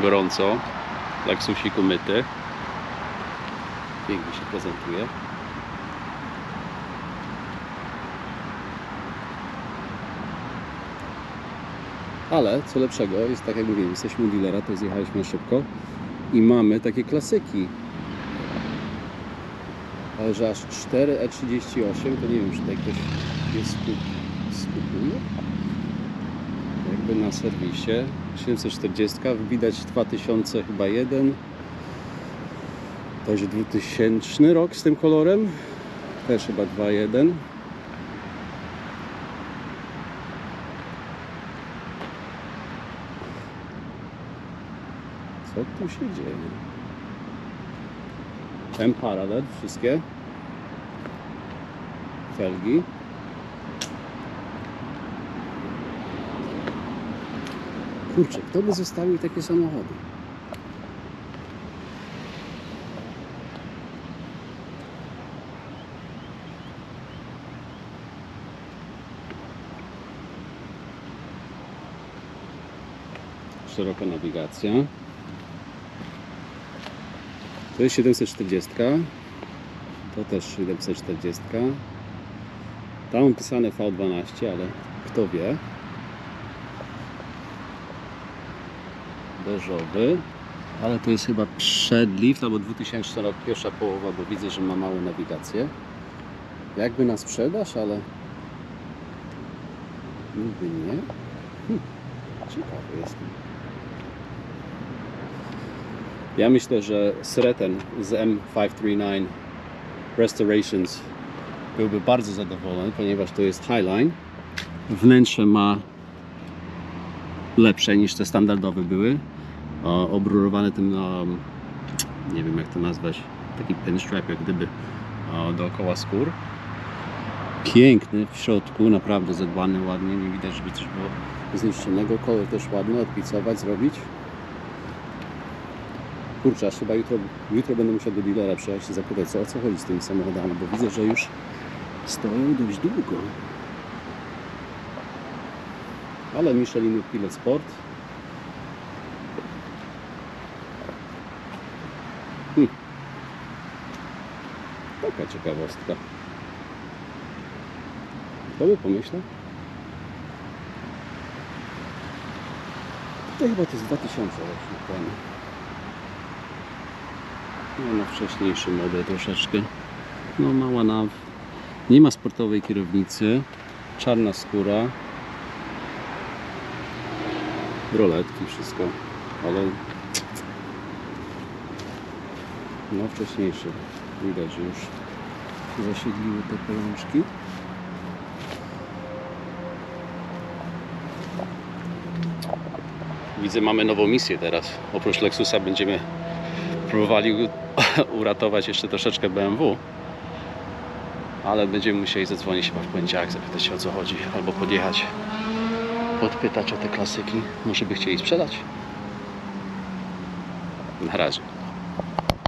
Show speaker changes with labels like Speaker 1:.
Speaker 1: gorąco. Lexusik umyty. Pięknie się prezentuje. Ale co lepszego, jest tak jak mówiłem, jesteśmy u dealera, to zjechaliśmy szybko i mamy takie klasyki. Ale że aż 4E38, to nie wiem, czy tutaj ktoś je skup- skupuje. Jakby na serwisie. 740, widać 2000 chyba jeden. To jest 2000 rok z tym kolorem. Też chyba 2.1. Co tu się dzieje? M-Parallel, wszystkie. Felgi. Kurczę, kto by zostawił takie samochody? Szeroka nawigacja. To jest 740. To też 740. Tam mam pisane V12, ale kto wie. Beżowy. Ale to jest chyba przedlift albo 2000 rok, pierwsza połowa, bo widzę, że ma małą nawigację. Jakby na sprzedaż, ale niby nie. Hm. Ciekawy jestem. Ja myślę, że Sreten z M539 Restorations byłby bardzo zadowolony, ponieważ to jest Highline. Wnętrze ma lepsze niż te standardowe były. Obrurowane tym, um, nie wiem jak to nazwać, taki pinstripe jak gdyby dookoła skór. Piękny w środku, naprawdę zadbany ładnie, nie widać, żeby coś było zniszczonego. Kolor też ładny, odpicować, zrobić. Kurczę, aż chyba jutro, jutro będę musiał do dealera przyjechać i zapytać, co, o co chodzi z tymi samochodami, bo widzę, że już stoją dość długo. Ale Michelin Pilot Sport. Hm. Taka ciekawostka. Kto by pomyślał? To chyba to jest 2000 rocznik. No na wcześniejszy model troszeczkę. No mała nav. Nie ma sportowej kierownicy. Czarna skóra. Roletki, wszystko. Ale no wcześniejszy. Widać, że już zasiedliły te pajączki. Widzę, mamy nową misję teraz. Oprócz Lexusa będziemy próbowali uratować jeszcze troszeczkę BMW. Ale będziemy musieli zadzwonić chyba w poniedziałek, zapytać się o co chodzi, albo podjechać, podpytać o te klasyki. Może by chcieli sprzedać? Na razie.